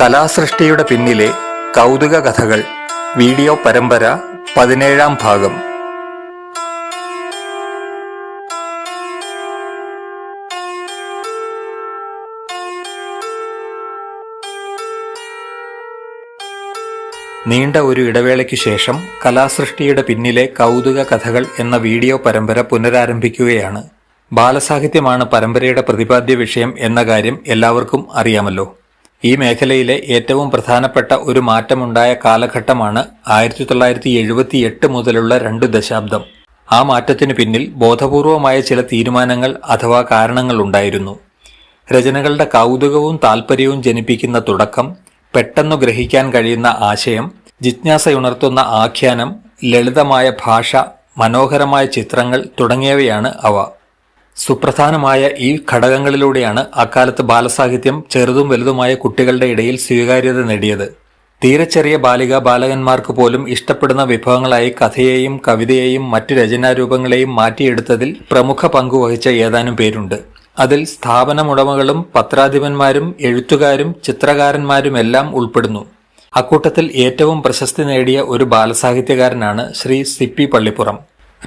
കലാസൃഷ്ടിയുടെ പിന്നിലെ കൗതുക കഥകൾ വീഡിയോ പരമ്പര പതിനേഴാം ഭാഗം. നീണ്ട ഒരു ഇടവേളയ്ക്ക് ശേഷം കലാസൃഷ്ടിയുടെ പിന്നിലെ കൗതുക കഥകൾ എന്ന വീഡിയോ പരമ്പര പുനരാരംഭിക്കുകയാണ്. ബാലസാഹിത്യമാണ് പരമ്പരയുടെ പ്രതിപാദ്യ വിഷയം എന്ന കാര്യം എല്ലാവർക്കും അറിയാമല്ലോ. ഈ മേഖലയിലെ ഏറ്റവും പ്രധാനപ്പെട്ട ഒരു മാറ്റമുണ്ടായ കാലഘട്ടമാണ് ആയിരത്തി തൊള്ളായിരത്തി എഴുപത്തി എട്ട് മുതലുള്ള രണ്ട് ദശാബ്ദം. ആ മാറ്റത്തിനു പിന്നിൽ ബോധപൂർവമായ ചില തീരുമാനങ്ങൾ അഥവാ കാരണങ്ങൾ ഉണ്ടായിരുന്നു. രചനകളുടെ കൗതുകവും താൽപ്പര്യവും ജനിപ്പിക്കുന്ന തുടക്കം പെട്ടെന്നു ഗ്രഹിക്കാൻ കഴിയുന്ന ആശയം ജിജ്ഞാസയുണർത്തുന്ന ആഖ്യാനം ലളിതമായ ഭാഷ മനോഹരമായ ചിത്രങ്ങൾ തുടങ്ങിയവയാണ് അവ. സുപ്രധാനമായ ഈ ഘടകങ്ങളിലൂടെയാണ് അക്കാലത്ത് ബാലസാഹിത്യം ചെറുതും വലുതുമായ കുട്ടികളുടെ ഇടയിൽ സ്വീകാര്യത നേടിയത്. തീരെ ചെറിയ ബാലിക ബാലകന്മാർക്ക് പോലും ഇഷ്ടപ്പെടുന്ന വിഭവങ്ങളായി കഥയെയും കവിതയെയും മറ്റു രചനാരൂപങ്ങളെയും മാറ്റിയെടുത്തതിൽ പ്രമുഖ പങ്കുവഹിച്ച ഏതാനും പേരുണ്ട്. അതിൽ സ്ഥാപനമുടമകളും പത്രാധിപന്മാരും എഴുത്തുകാരും ചിത്രകാരന്മാരുമെല്ലാം ഉൾപ്പെടുന്നു. അക്കൂട്ടത്തിൽ ഏറ്റവും പ്രശസ്തി നേടിയ ഒരു ബാലസാഹിത്യകാരനാണ് Shri Sippy Pallippuram.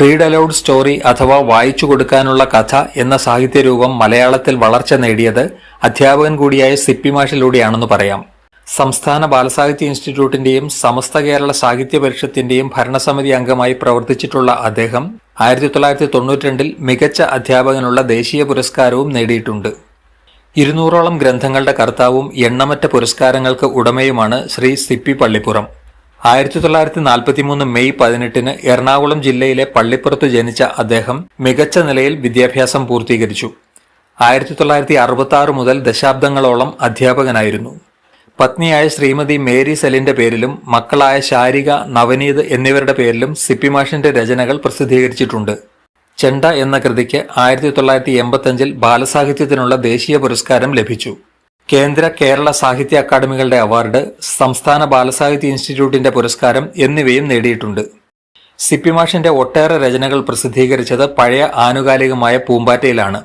Read aloud story അഥവാ വായിച്ചു കൊടുക്കാനുള്ള കഥ എന്ന സാഹിത്യരൂപം മലയാളത്തിൽ വളർച്ച നേടിയത് അധ്യാപകൻ കൂടിയായ സിപ്പി മാഷിലൂടെയാണെന്ന് പറയാം. സംസ്ഥാന ബാലസാഹിത്യ ഇൻസ്റ്റിറ്റ്യൂട്ടിന്റെയും സമസ്ത കേരള സാഹിത്യ പരിഷത്തിന്റെയും ഭരണസമിതി അംഗമായി പ്രവർത്തിച്ചിട്ടുള്ള അദ്ദേഹം ആയിരത്തി തൊള്ളായിരത്തി തൊണ്ണൂറ്റിരണ്ടിൽ മികച്ച അധ്യാപകനുള്ള ദേശീയ പുരസ്കാരവും നേടിയിട്ടുണ്ട്. ഇരുന്നൂറോളം ഗ്രന്ഥങ്ങളുടെ കർത്താവും എണ്ണമറ്റ പുരസ്കാരങ്ങൾക്ക് ഉടമയുമാണ് ശ്രീ സിപ്പി പള്ളിപ്പുറം. ആയിരത്തി തൊള്ളായിരത്തി നാൽപ്പത്തിമൂന്ന് മെയ് പതിനെട്ടിന് എറണാകുളം ജില്ലയിലെ പള്ളിപ്പുറത്ത് ജനിച്ച അദ്ദേഹം മികച്ച നിലയിൽ വിദ്യാഭ്യാസം പൂർത്തീകരിച്ചു. ആയിരത്തി തൊള്ളായിരത്തി അറുപത്തി ആറ് മുതൽ ദശാബ്ദങ്ങളോളം അധ്യാപകനായിരുന്നു. പത്നിയായ ശ്രീമതി മേരി സെലിന്റെ പേരിലും മക്കളായ ശാരിക നവനീത് എന്നിവരുടെ പേരിലും സിപ്പി സിപ്പിമാഷിന്റെ രചനകൾ പ്രസിദ്ധീകരിച്ചിട്ടുണ്ട്. ചെണ്ട എന്ന കൃതിക്ക് ആയിരത്തി തൊള്ളായിരത്തി എൺപത്തഞ്ചിൽ ബാലസാഹിത്യത്തിനുള്ള ദേശീയ പുരസ്കാരം ലഭിച്ചു. കേന്ദ്ര കേരള സാഹിത്യ അക്കാദമികളുടെ അവാർഡ് സംസ്ഥാന ബാലസാഹിത്യ ഇൻസ്റ്റിറ്റ്യൂട്ടിന്റെ പുരസ്കാരം എന്നിവയും നേടിയിട്ടുണ്ട്. സിപ്പിമാഷിന്റെ ഒട്ടേറെ രചനകൾ പ്രസിദ്ധീകരിച്ചത് പഴയ ആനുകാലികമായ പൂമ്പാറ്റയിലാണ്.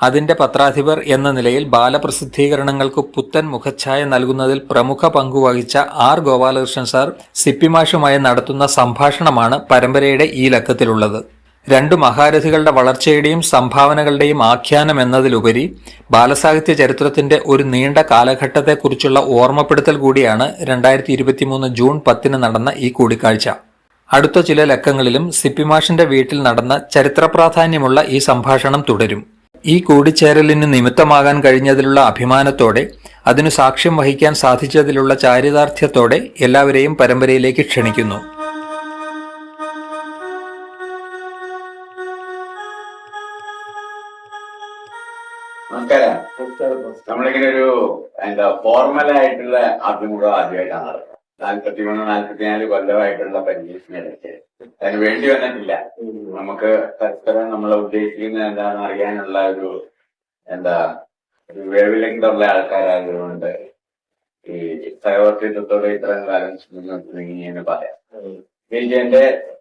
അതിന്റെ പത്രാധിപർ എന്ന നിലയിൽ ബാലപ്രസിദ്ധീകരണങ്ങൾക്ക് പുത്തൻ മുഖച്ഛായ നൽകുന്നതിൽ പ്രമുഖ പങ്കുവഹിച്ച ആർ ഗോപാലകൃഷ്ണൻ സാർ സിപ്പിമാഷുമായി നടത്തുന്ന സംഭാഷണമാണ് പരമ്പരയുടെ ഈ ലക്കത്തിലുള്ളത്. രണ്ടു മഹാരഥികളുടെ വളർച്ചയുടെയും സംഭാവനകളുടെയും ആഖ്യാനം എന്നതിലുപരി ബാലസാഹിത്യ ചരിത്രത്തിന്റെ ഒരു നീണ്ട കാലഘട്ടത്തെക്കുറിച്ചുള്ള ഓർമ്മപ്പെടുത്തൽ കൂടിയാണ് രണ്ടായിരത്തി ഇരുപത്തിമൂന്ന് ജൂൺ പത്തിന് നടന്ന ഈ കൂടിക്കാഴ്ച. അടുത്ത ചില ലക്കങ്ങളിലും സിപ്പിമാഷിന്റെ വീട്ടിൽ നടന്ന ചരിത്ര പ്രാധാന്യമുള്ള ഈ സംഭാഷണം തുടരും. ഈ കൂടിച്ചേരലിന് നിമിത്തമാകാൻ കഴിഞ്ഞതിലുള്ള അഭിമാനത്തോടെ അതിനു സാക്ഷ്യം വഹിക്കാൻ സാധിച്ചതിലുള്ള ചാരിതാർത്ഥ്യത്തോടെ എല്ലാവരെയും പരമ്പരയിലേക്ക് ക്ഷണിക്കുന്നു. നമസ്കാരം. നമ്മളിങ്ങനെ ഒരു എന്താ ഫോർമൽ ആയിട്ടുള്ള അഭിമുഖം ആദ്യമായിട്ടാണ് നടക്കുന്നത്. നാൽപ്പത്തി മൂന്ന് നാൽപ്പത്തിനാല് കൊല്ലമായിട്ടുള്ള പരിചയത്തിനിടയ്ക്ക് അതിന് വേണ്ടി വന്നിട്ടില്ല. നമുക്ക് പരസ്പരം നമ്മൾ ഉദ്ദേശിക്കുന്നത് എന്താണെന്ന് അറിയാനുള്ള ഒരു എന്താ ഒരു വേവിലെങ്കിലുള്ള ആൾക്കാരായതുകൊണ്ട് ഈ സഹവർത്തിത്വത്തോടെ ഇത്രയും കാലം മുന്നോട്ട് നീങ്ങിയെന്ന് പറയാം. വിജയന്റെ ഏഹ്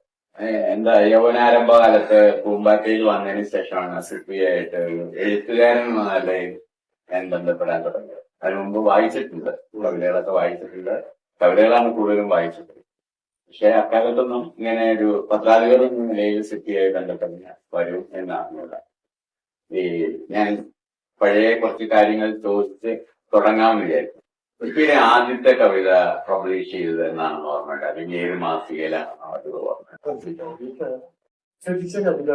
എന്താ യൗവനാരംഭ കാലത്ത് പൂമ്പാറ്റയിൽ വന്നതിന് ശേഷമാണ് സിപ്പിയായിട്ട് എഴുത്തുകാരൻ നിലയിൽ ഞാൻ ബന്ധപ്പെടാൻ തുടങ്ങിയത്. അതിന് മുമ്പ് വായിച്ചിട്ടുണ്ട് കവിതകളൊക്കെ വായിച്ചിട്ടുണ്ട്. കവിതകളാണ് കൂടുതലും വായിച്ചിട്ടുള്ളത്. പക്ഷെ അക്കാലത്തൊന്നും ഇങ്ങനെ ഒരു പത്രാധിപർ നിലയിൽ സിപ്പിയായി ബന്ധപ്പെടുന്ന വരും എന്നാണ് ഈ ഞാൻ പഴയ കുറച്ച് കാര്യങ്ങൾ ചോദിച്ച് തുടങ്ങാമെന്ന് വിചാരിച്ചു സിപ്പിയുടെ ആദ്യത്തെ കവിത പബ്ലിഷ് ചെയ്തത് എന്നാണെന്ന് ഓർമ്മയുണ്ട്? അല്ലെങ്കിൽ ഏത് മാസികയിലാണ് അത് ഓർമ്മ ശ്രദ്ധിച്ച കവിത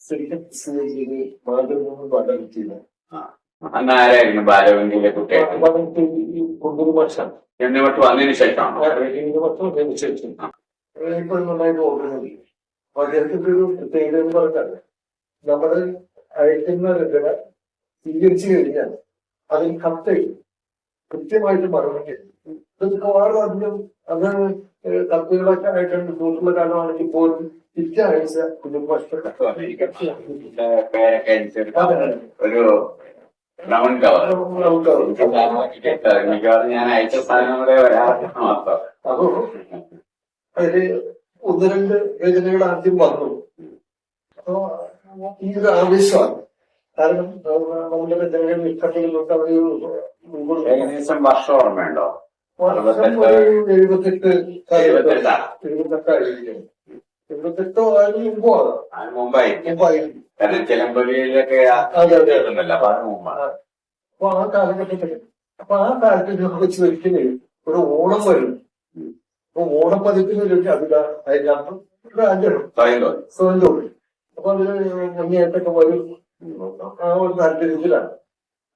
ശരിക്കും സ്വീകരിച്ചത് മാതൃഭൂമി പഠനത്തിൽ അന്ന് ആരായിരുന്നു ബാലവന്തിയിലെ കുട്ടിയായിട്ട് എന്നിട്ട് വന്നതിന് ശേഷമാണ്? അദ്ദേഹത്തിന്റെ ഒരു പ്രത്യേകത എന്ന് പറഞ്ഞാൽ നമ്മൾ അയക്കുന്ന രചന സ്വീകരിച്ചു കഴിഞ്ഞാൽ അതിൽ കത്ത് കൃത്യമായിട്ട് മറുപടി. ഇത് മിക്കവാറും അധികം അത് കത്തുകളൊക്കെ ആയിട്ടുണ്ട്. ദൂരമുള്ള കാലമാണെങ്കിൽ പോലും പിറ്റേ ആഴ്ച കുടുംബാഷ്ട പേരൊക്കെ അനുസരിച്ച് ഒരു ബ്രൗൺ കവർ മിക്കവാറും ഞാൻ അയച്ച സാധനങ്ങളെ ഒരാൾക്ക് മാത്രം. അപ്പോ അതിൽ ഒന്ന് രണ്ട് രചനകൾ ആദ്യം വന്നു. അപ്പോ ഈ ഒരു ആവേശമാണ്. കാരണം നമ്മുടെ രചനകൾ കഥകളിലൊക്കെ അവർ ഏകദേശം വർഷം ഓർമ്മയുണ്ടോ? ഒരു എഴുപത്തെട്ട് എഴുപത്തെട്ടാണ്. എഴുപത്തെട്ടായിരിക്കും എഴുപത്തെട്ടോ അതിന് മുമ്പോ മുമ്പായിരിക്കും. കാരണം ചിലമ്പൊലിയിലൊക്കെ അപ്പൊ ആ കാലഘട്ടത്തിൽ അപ്പൊ ആ കാലത്ത് വെച്ച് ഒരിക്കലും ഒരു ഓണം വരും. അപ്പൊ ഓണം പതിപ്പിന് ഒരു കവിത അതിനകത്ത് തോന്നി സ്വയം തോന്നി അപ്പൊ അതിന് മുന്നേറ്റൊക്കെ വരും. ആ ഒരു താല്പര്യത്തിലാണ്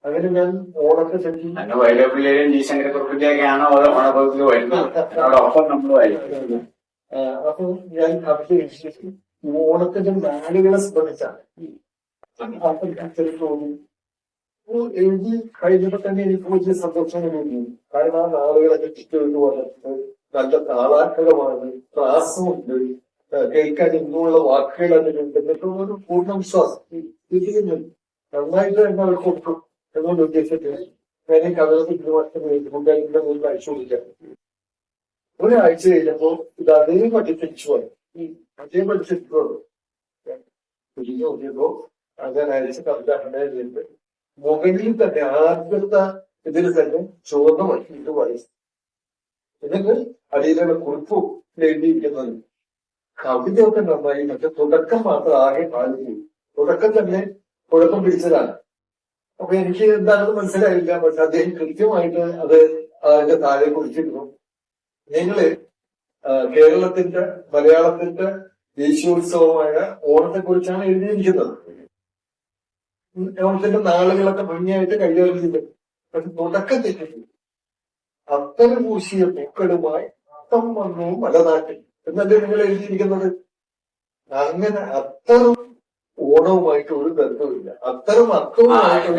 അങ്ങനെ ഞാൻ ഓണൊക്കെ പറ്റി അന്ന് വൈലോപ്പിള്ളിയും ജി ശങ്കരക്കുറുപ്പിന്റെയൊക്കെയാണ് ഓരോ ഓണപ്പതിപ്പിൽ വരുന്നത്. അതിനോടൊപ്പം നമ്മൾ വായിക്കും. ആ, അപ്പൊ ഞാൻ അഭിഷേകിച്ചു ഓണത്തിന്റെ നാളുകളെ സംബന്ധിച്ചാണ്. അപ്പൊ ടീച്ചർ തോന്നി. എഴുതി കഴിഞ്ഞപ്പോ തന്നെ എനിക്ക് വലിയ സന്തോഷം തോന്നി കാരണം ആ നാളുകളൊക്കെ ചുറ്റുകൊണ്ട് വന്നിട്ട് നല്ല താളാത്മകമാണ് ക്ലാസ്സും ആ, കേൾക്കാൻ ഇന്നുമുള്ള വാക്കുകൾ അതിലുണ്ട് എന്നൊക്കെ ഒരു പൂർണ വിശ്വാസം. ഞാൻ നന്നായിട്ട് തന്നെ അവർ കൊടുക്കും എന്നുള്ള ഉദ്ദേശത്തിൽ ഞാൻ ഈ കഥകൾ ഇന്ന് വർഷം എഴുതുകൊണ്ടായിട്ട് മുമ്പ് അയച്ചു കൊടുക്കാം. ഒരാഴ്ച കഴിഞ്ഞപ്പോ ഇത് അതേപടി തിരിച്ചു വന്നു. അതേപടി തിരിച്ചു വന്നു തിരിഞ്ഞു നോക്കിയപ്പോ അങ്ങനെ അയച്ച കവിത ഉണ്ടായിരുന്നുണ്ട് മുകളിൽ തന്നെ ആദ്യത്തെ ഇതിൽ തന്നെ ചുവന്ന വട്ടിയിട്ട് വായിച്ചു എന്നിട്ട് അടിയിലുള്ള കുറിപ്പും എഴുതിയിരിക്കുന്നത് കവിതയൊക്കെ നന്നായി പക്ഷെ തുടക്കം മാത്രം ആകെ പാലിച്ചു തുടക്കം തന്നെ കുഴപ്പം പിടിച്ചതാണ്. അപ്പൊ എനിക്ക് എന്താണെന്ന് മനസ്സിലായില്ല പക്ഷെ അദ്ദേഹം കൃത്യമായിട്ട് അത് അതിന്റെ താഴെ കുറിച്ചിരുന്നു. നിങ്ങൾ കേരളത്തിന്റെ മലയാളത്തിന്റെ ദേശീയോത്സവമായ ഓണത്തെ കുറിച്ചാണ് എഴുതിയിരിക്കുന്നത്. ഓണത്തിന്റെ നാളുകളൊക്കെ ഭംഗിയായിട്ട് കൈകാര്യം പക്ഷെ തുടക്കം തെറ്റിച്ചു അത്തരം പൂശിയ പൂക്കളുമായി അത്തം വന്നു മലനാട്ടിൽ. എന്നല്ലേ നിങ്ങൾ എഴുതിയിരിക്കുന്നത് അങ്ങനെ അത്തരം ഓണവുമായിട്ട് ഒരു ബന്ധവുമില്ല അത്തരം അർത്ഥവുമായിട്ട്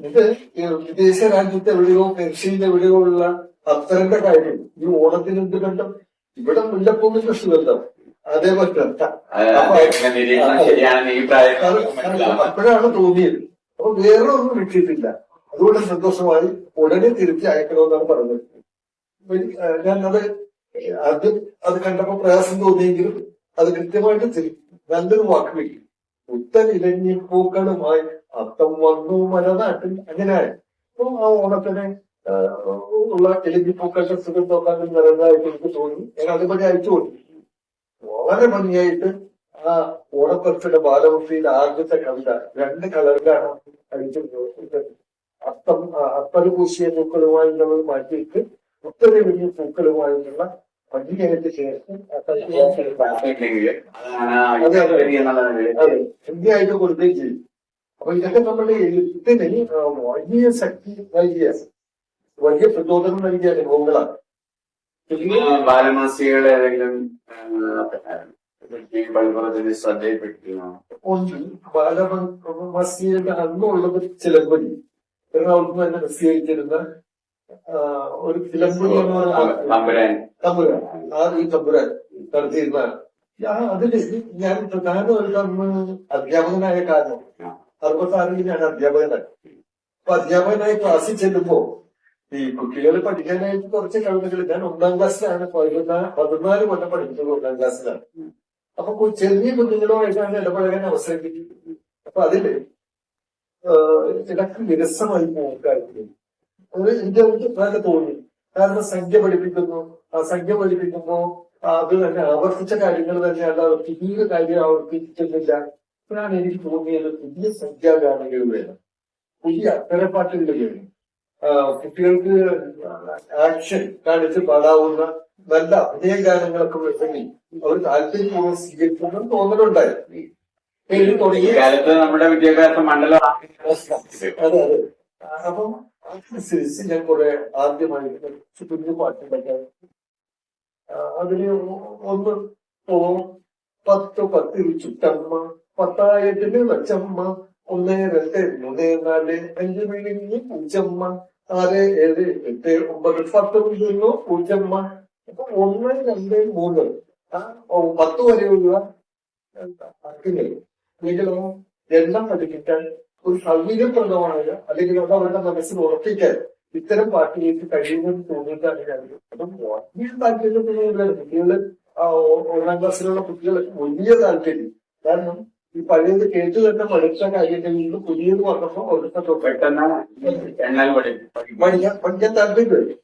ഇത് വിദേശ രാജ്യത്ത് എവിടെയോ പെർഷ്യയിൽ എവിടെയോ ഉള്ള അത്തരന്റെ കാര്യം ഈ ഓണത്തിന് എന്ത് ബന്ധം ഇവിടെ മുല്ലപ്പൂവിന്റെ കൃഷി ബന്ധം അതേപോലെ അപ്പോഴാണ് തോന്നിയത് അപ്പൊ വേറെ ഒന്നും കിട്ടിയിട്ടില്ല അതുകൊണ്ട് സന്തോഷമായി ഉടനെ തിരുത്തി അയക്കണമെന്നാണ് പറഞ്ഞത് ഞാൻ അത് അത് കണ്ടപ്പോ പ്രയാസം തോന്നിയെങ്കിലും അത് കൃത്യമായിട്ട് നല്ലൊരു വാക്ക് വയ്ക്കും പുത്തൻ ഇലഞ്ഞി പൂക്കളുമായി അത്തം വന്നു മലനാട്ടിൽ. അങ്ങനെയായി അപ്പൊ ആ ഓണത്തിന് ഉള്ള ഇലഞ്ഞി സുഖം സുഖം നിറഞ്ഞതായിട്ട് എനിക്ക് തോന്നി. ഞാൻ അതുപോലെ അയച്ചു കൊടുത്തു. വളരെ ഭംഗിയായിട്ട് ആ ഓണപ്പറച്ചിന്റെ ബാലവൃത്തിയിൽ ആദ്യത്തെ കവിത രണ്ട് കളറിലാണ് അയച്ചു അത്തം ആ, അത്തറ് പൂശിയ പൂക്കളുമായി നമ്മൾ മാറ്റിയിട്ട് ഉത്തര വലിയ പൂക്കളുമായിട്ടുള്ള ഭംഗിയായിട്ട് ചേർത്ത് ഹിന്ദിയായിട്ട് കൊടുക്കുകയും ചെയ്യും അപ്പൊ ഇതൊക്കെ നമ്മുടെ എഴുത്തിന് വലിയ ശക്തി നൽകിയ വലിയ പ്രചോദനം നൽകിയ അനുഭവങ്ങളാണ്. ബാലമാസികളെ ഏതെങ്കിലും ശ്രദ്ധയിൽപ്പെട്ടിരുന്നു ഒന്ന് ബാലമസിയുടെ അന്നുള്ളത് ചിലപ്പോൾ എറണാകുളത്ത് തന്നെ പ്രസിദ്ധീകരിച്ചിരുന്ന ഒരു തമ്പുരാൻ. ഈ ഞാൻ പ്രധാനമായിട്ട് അന്ന് അധ്യാപകനായ കാരണം അറുപത്താറിൽ ഞാൻ അധ്യാപകനായി. അപ്പൊ അധ്യാപകനായി ക്ലാസ്സിൽ ചെല്ലുമ്പോ ഈ കുട്ടികൾ പഠിക്കാനായിട്ട് കുറച്ച് കഴിവുകൾ ഞാൻ ഒന്നാം ക്ലാസ്സിലാണ് പതിനാല് പതിനാല് കൊല്ലം പഠിക്കുന്നത് ഒന്നാം ക്ലാസ്സിലാണ്. അപ്പൊ ചെറിയ കുഞ്ഞുങ്ങളുമായിട്ടാണ് ഇടപഴകാൻ അവസരം കിട്ടിയത് അപ്പൊ അതിൽ ഇടയ്ക്ക് വിരസമായി പോകും കാര്യത്തിൽ എനിക്ക് നല്ല തോന്നി. കാരണം സംഖ്യ പഠിപ്പിക്കുന്നു. ആ സംഖ്യ പഠിപ്പിക്കുമ്പോ അത് തന്നെ ആവർത്തിച്ച കാര്യങ്ങൾ തന്നെ അവർ പുതിയ കാര്യം ആവർത്തിക്കുന്നില്ല. അപ്പോഴാണ് എനിക്ക് തോന്നിയത് പുതിയ സംഖ്യാഗാനങ്ങൾ വേണം. പുതിയ അക്ഷരപ്പാട്ടുകൾ വേണം കുട്ടികൾക്ക് ആക്ഷൻ കാണിച്ച് പാടാവുന്ന നല്ല അഭിനയ ഗാനങ്ങളൊക്കെ വേണമെങ്കിൽ അവർ താല്പര്യപൂർവം സ്വീകരിക്കണം തോന്നലുണ്ടായി കാലത്ത് നമ്മുടെ വിദ്യാഭ്യാസ മണ്ഡലം അതെ അതെ. അപ്പം അതനുസരിച്ച് ഞാൻ കുറെ ആദ്യമായിട്ട് കുറച്ച് കുഞ്ഞു പാട്ടുകളൊക്കെ അതിന് ഒന്ന് ഓ പത്ത് പത്തിൽ ചുറ്റമ്മ പത്തായിരത്തിന് ലക്ഷമ്മ ഒന്ന് രണ്ട് മൂന്ന് നാല് അഞ്ച് മിനിഞ്ഞ് പൂജമ്മ ആറ് ഏഴ് എട്ട് ഒമ്പത് പത്ത് മിനിഞ്ഞു പൂച്ചമ്മ അപ്പൊ ഒന്ന് രണ്ട് മൂന്ന്. പത്ത് വരെയുള്ള അക്കിനെ വീട്ടിലോ? എണ്ണം പഠിപ്പിക്കാൻ ഒരു സൗകര്യപ്രദമായ അല്ലെങ്കിൽ അത് അവരുടെ മനസ്സിൽ ഉറപ്പിക്കാൻ ഇത്തരം പാർട്ടികൾക്ക് കഴിയുമെന്ന് തോന്നിയിട്ടാണ് കാര്യം അപ്പം വലിയ താല്പര്യത്തിനുള്ള ആ ഒ- ഒന്നാം ക്ലാസ്സിലുള്ള കുട്ടികൾ വലിയ താല്പര്യം. കാരണം ഈ പഴയത് കേട്ടു തന്നെ പഠിച്ച കാര്യത്തിൽ നിന്ന് പുതിയത് പറഞ്ഞപ്പോ അവർക്ക് പെട്ടെന്ന് പഠിക്കാൻ താല്പര്യം